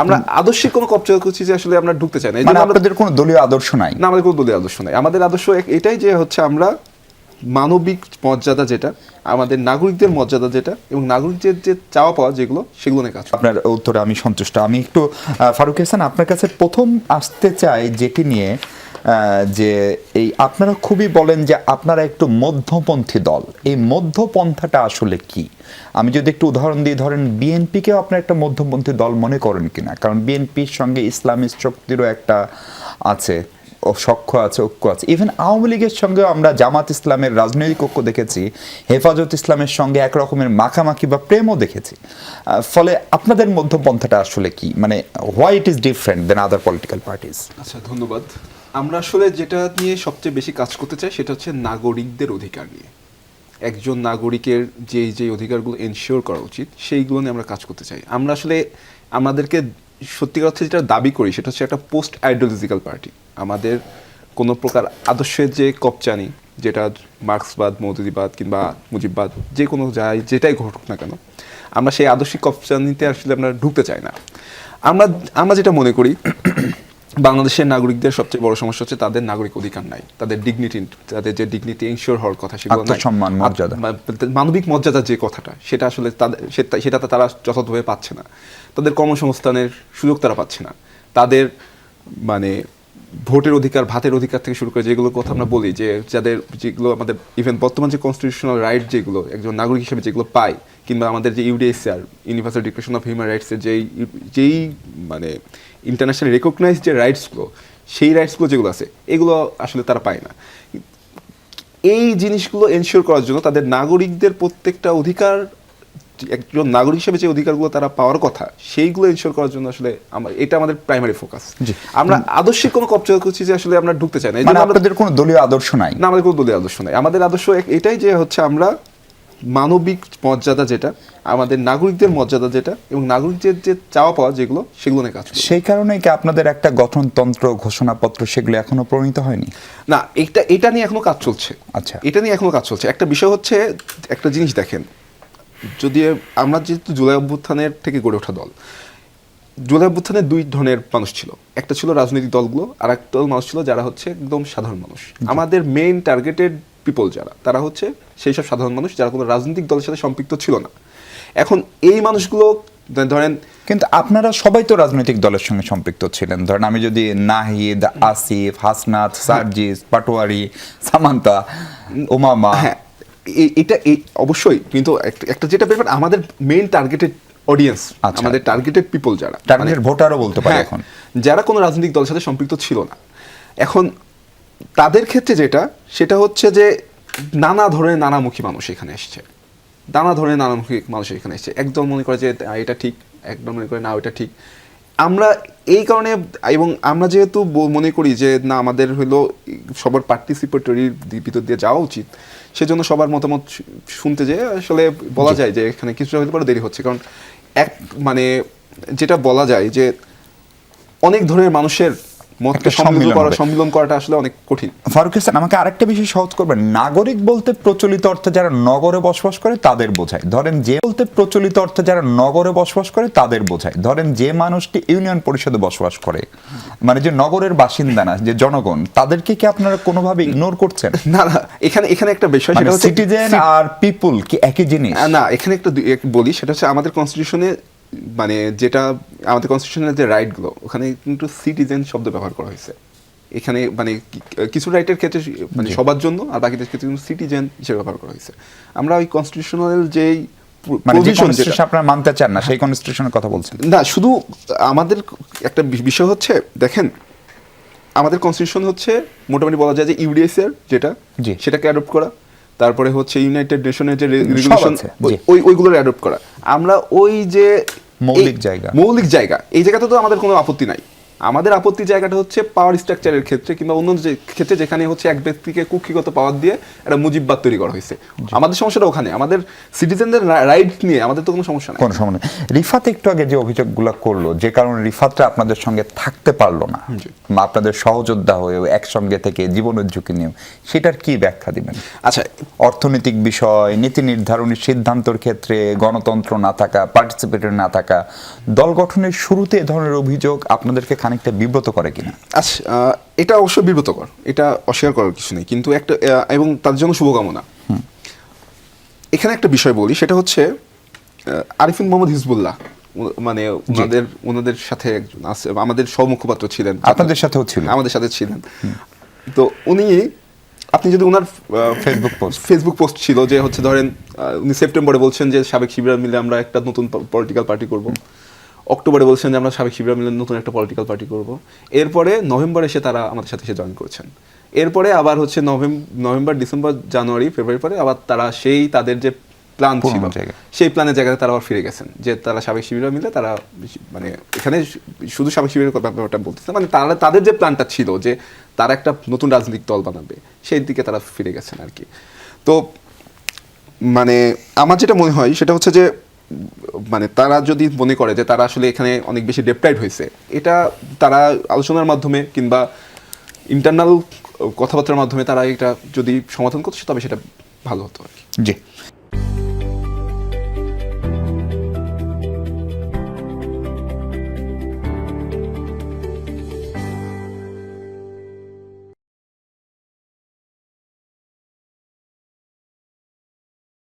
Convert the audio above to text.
আমরা আদর্শিক কোনো কবচা করছি যে আসলে আমরা ঢুকতে চাই না। এই মানে আপনাদের কোনো দলীয় আদর্শ নাই? না আমাদের কোনো দলীয় আদর্শ নাই। আমাদের আদর্শ এটাই যে হচ্ছে আমরা মানবিক মর্যাদা যেটা আমাদের নাগরিকদের মর্যাদা যেটা এবং নাগরিকদের যে চাওয়া পাওয়া যেগুলো সেগুলো নিয়ে কাজ আপনার উত্তরে আমি সন্তুষ্ট। আমি একটু ফারুক হাসান আপনার কাছে প্রথম আসতে চাই যেটি নিয়ে যে এই আপনারা খুবই বলেন যে আপনারা একটু মধ্যপন্থী দল। এই মধ্যপন্থাটা আসলে কি? আমি যদি একটু উদাহরণ দিই, ধরেন বিএনপিকেও আপনার একটা মধ্যপন্থী দল মনে করেন কিনা? কারণ বিএনপির সঙ্গে ইসলামিস্ট শক্তিরও একটা আছে সখ্য আছে, ঐক্য আছে। ইভেন আওয়ামী লীগের সঙ্গেও আমরা জামাত ইসলামের রাজনৈতিক ঐক্য দেখেছি, হেফাজত ইসলামের সঙ্গে এক রকমের মাখামাখি বা প্রেমও দেখেছি। ফলে আপনাদের মধ্যপন্থাটা আসলে কি? মানে why it is different than other political parties আচ্ছা ধন্যবাদ। আমরা আসলে যেটা নিয়ে সবচেয়ে বেশি কাজ করতে চাই সেটা হচ্ছে নাগরিকদের অধিকার নিয়ে। একজন নাগরিকের যে যে অধিকারগুলো এনশিওর করা উচিত, সেইগুলো নিয়ে আমরা কাজ করতে চাই। আমরা আসলে আমাদেরকে সত্যিকার অর্থে যেটা দাবি করি সেটা হচ্ছে একটা পোস্ট আইডিওলজিক্যাল পার্টি আমাদের কোনো প্রকার আদর্শের যে কপচানি যেটা মার্ক্সবাদ মৌদুদিবাদ কিংবা মুজিববাদ, যে কোনো যাই, যেটাই ঘটুক না কেন, আমরা সেই আদর্শিক কপচানিতে আসলে আমরা ঢুকতে চাই না। আমরা আমরা যেটা মনে করি বাংলাদেশের নাগরিকদের সবচেয়ে বড় সমস্যা হচ্ছে তাদের নাগরিক অধিকার নাই তাদের ডিগনিটি তাদের যে ডিগনিটি এনশিওর হওয়ার কথা সেগুলো। আত্মসম্মান, মর্যাদা। মানবিক মর্যাদা যে কথাটা সেটা আসলে সেটা- সেটা তো তারা যথাযথভাবে পাচ্ছে না তাদের কর্মসংস্থানের সুযোগ তারা পাচ্ছে না তাদের মানে ভোটের অধিকার ভাতের অধিকার থেকে শুরু করে যেগুলো কথা আমরা বলি যে যাদের যেগুলো আমাদের ইভেন বর্তমান যে কনস্টিটিউশনাল রাইট যেগুলো একজন নাগরিক হিসেবে যেগুলো পায় কিংবা আমাদের যে UDHR universal declaration of human রাইটসের যেই যেই মানে ইন্টারন্যাশনাল রেকগনাইজ যে রাইটসগুলো সেই রাইটসগুলো যেগুলো আছে এগুলো আসলে তারা পায় না। এই জিনিসগুলো এনশিওর করার জন্য তাদের নাগরিকদের প্রত্যেকটা অধিকার একজন নাগরিক হিসেবে যে অধিকারগুলো তারা পাওয়ার কথা সেইগুলো এনশিওর করার জন্য আসলে আমার এটা আমাদের প্রাইমারি ফোকাস আমরা আদর্শিক কোনো কবচা করছি যে আসলে আমরা ঢুকতে চাই না। মানে আপনাদের কোনো দলীয় আদর্শ নাই। না আমাদের কোনো দলীয় আদর্শ নাই। আমাদের আদর্শ এটাই যে হচ্ছে আমরা মানবিক মর্যাদা যেটা আমাদের নাগরিকদের মর্যাদা যেটা এবং নাগরিকদের যে চাওয়া পাওয়া যেগুলো সেগুলো নিয়ে কাজ সেই কারণেই কি আপনাদের একটা গঠনতন্ত্র ঘোষণাপত্র সেগুলো এখনও প্রণীত হয়নি? না এটা এটা নিয়ে এখনও কাজ চলছে। আচ্ছা। এটা নিয়ে এখনও কাজ চলছে। একটা বিষয় হচ্ছে একটা জিনিস দেখেন যদি আমরা যেহেতু জুলাই অভ্যুত্থানের থেকে গড়ে ওঠা দল জুলাই অভ্যুত্থানে দুই ধরনের মানুষ ছিল। একটা ছিল রাজনৈতিক দলগুলো আর একটা দল মানুষ ছিল যারা হচ্ছে একদম সাধারণ মানুষ। আমাদের মেইন টার্গেটেড পিপল যারা তারা হচ্ছে সেই সব সাধারণ মানুষ যারা কোনো রাজনৈতিক দলের সাথে সম্পৃক্ত ছিল না। এখন এই মানুষগুলো ধরেন কিন্তু আপনারা সবাই তো রাজনৈতিক দলের সঙ্গে সম্পৃক্ত ছিলেন। ধরেন আমি যদি নাহিদ আসিফ হাসনাত সার্জিস পাটোয়ারি সামান্তা ওমামা। হ্যাঁ এটা এই অবশ্যই। কিন্তু একটা- যেটা ব্যাপার আমাদের মেইন টার্গেটেড অডিয়েন্স। আমাদের টার্গেটেড পিপল যারা টার্গেটেড ভোটারও বলতে পারে হ্যাঁ, এখন। যারা কোনো রাজনৈতিক দলের সাথে সম্পৃক্ত ছিল না। এখন তাদের ক্ষেত্রে যেটা সেটা হচ্ছে যে নানা ধরনের নানামুখী মানুষ এখানে এসছে। নানা ধরনের নানামুখী মানুষ এখানে এসছে। একদম মনে করে যে এটা ঠিক। একদম মনে করে না ওটা ঠিক। আমরা এই কারণে এবং আমরা যেহেতু মনে করি যে না আমাদের হলো সবার পার্টিসিপেটরির ভিতর দিয়ে যাওয়া উচিত। সেজন্য সবার মতামত শুনতে যে আসলে বলা যায় যে এখানে কিছুটা হতে পারে দেরি হচ্ছে। কারণ এক মানে যেটা বলা যায় যে অনেক ধরনের মানুষের মতকে সম্মিলিত করা সম্মিলন করাটা আসলে অনেক কঠিন। ফারুক হাসান আমাকে আরেকটা বিষয় সহজ করবেন। নাগরিক বলতে প্রচলিত অর্থে যারা নগরে বসবাস করে তাদের বোঝায়। ধরেন যে বলতে প্রচলিত অর্থে যারা নগরে বসবাস করে তাদের বোঝায়। ধরেন যে মানুষটি ইউনিয়ন পরিষদে বসবাস করে মানে যে নগরের বাসিন্দা না যে জনগণ তাদেরকে কি আপনারা কোনোভাবে ইগনোর করছেন? না না এখানে এখানে একটা বিষয় মানে সেটা হচ্ছে সিটিজেন আর পিপুল কি একই জিনিস? না এখানে একটা বলি সেটা হচ্ছে আমাদের কনস্টিটিউশনে মানে যেটা আমাদের কনস্টিটিউশনের যে রাইটগুলো ওখানে কিন্তু সিটিজেন শব্দ ব্যবহার করা হয়েছে। এখানে মানে কিছু রাইটের ক্ষেত্রে মানে সবার জন্য আর বাকিদের ক্ষেত্রে কিন্তু সিটিজেন হিসেবে ব্যবহার করা হয়েছে। আমরা ওই কনস্টিটিউশনাল যেই মানে যে কনস্টিটিউশন আপনারা মানতে চান না সেই কনস্টিটিউশনের কথা বলছেন। না শুধু আমাদের একটা বিষয় হচ্ছে দেখেন আমাদের কনস্টিটিউশন হচ্ছে মোটামুটি বলা যায় যে ইউডিএসএর যেটা। সেটাকে অ্যাডপ্ট করা। তারপরে হচ্ছে ইউনাইটেড নেশনের যে রেগুলেশন ওই ওইগুলোর অ্যাডপ্ট করা। আমরা ওই যে মৌলিক জায়গা। মৌলিক জায়গা এই জায়গাতে তো আমাদের কোনো আপত্তি নাই আমাদের আপত্তি জায়গাটা হচ্ছে পাওয়ার স্ট্রাকচারের ক্ষেত্রে কিংবা অন্য যে ক্ষেত্রে যেখানে হচ্ছে এক ব্যক্তিকে কুক্ষিগত পাওয়ার দিয়ে একটা মুজিববাদ তৈরি করা হয়েছে। আমাদের সমস্যাটা ওখানে। আমাদের সিটিজেনদের রাইট নিয়ে আমাদের তো কোনো সমস্যা নাই। কোনো সময় নেই। রিফাত একটু আগে যে অভিযোগগুলো করল যে কারণে রিফাতটা আপনাদের সঙ্গে থাকতে পারল না বা আপনাদের সহযোদ্ধা হয়েও একসঙ্গে থেকে জীবনের ঝুঁকি নিয়েও সেটার কি ব্যাখ্যা দিবেন? আচ্ছা অর্থনৈতিক বিষয় নীতি নির্ধারণী সিদ্ধান্তর ক্ষেত্রে গণতন্ত্র না থাকা পার্টিসিপেটর না থাকা দল গঠনের শুরুতে এ ধরনের অভিযোগ আপনাদেরকে খানিকটা বিব্রত করে কিনা? আচ্ছা এটা অবশ্যই বিব্রতকর। এটা অস্বীকার করার কিছু নেই। কিন্তু একটা এবং তার জন্য শুভকামনা। এখানে একটা বিষয় বলি সেটা হচ্ছে আরিফিন মোহাম্মদ হিজবুল্লাহ মানে ওনাদের ওনাদের সাথে একজন আছে আমাদের সহমুখপাত্র ছিলেন। আপনাদের সাথেও ছিল আমাদের সাথে ছিলেন। তো উনি আপনি যদি ওনার ফেসবুক পোস্ট ফেসবুক পোস্ট ছিল যে হচ্ছে ধরেন উনি সেপ্টেম্বরে বলছেন যে সাবেক শিবিরা মিলে আমরা একটা নতুন পলিটিক্যাল পার্টি করব। অক্টোবরে বলছেন যে আমরা সাবেক শিবিরা মিলে নতুন একটা পলিটিক্যাল পার্টি করব। এরপরে নভেম্বরে এসে তারা আমাদের সাথে এসে জয়েন করছেন। এরপরে আবার হচ্ছে November November December January February পরে আবার তারা সেই তাদের যে প্ল্যান ছিল সেই প্ল্যানের জায়গায় তারা আবার ফিরে গেছেন। যে তারা সাবেক শিবিরা মিলে তারা মানে এখানে শুধু সাবেক শিবিরের কথা ব্যাপারটা বলতেছে মানে তারা তাদের যে প্ল্যানটা ছিল যে তারা একটা নতুন রাজনৈতিক দল বানাবে সেই দিকে তারা ফিরে গেছেন আর কি। তো মানে আমার যেটা মনে হয় সেটা হচ্ছে যে মানে তারা যদি মনে করে যে তারা আসলে এখানে অনেক বেশি ডেপ্রাইড হয়েছে, এটা তারা আলোচনার মাধ্যমে কিংবা ইন্টারনাল কথাবার্তার মাধ্যমে তারা এটা যদি সমাধান করছে তবে সেটা ভালো হতো আর কি। জি।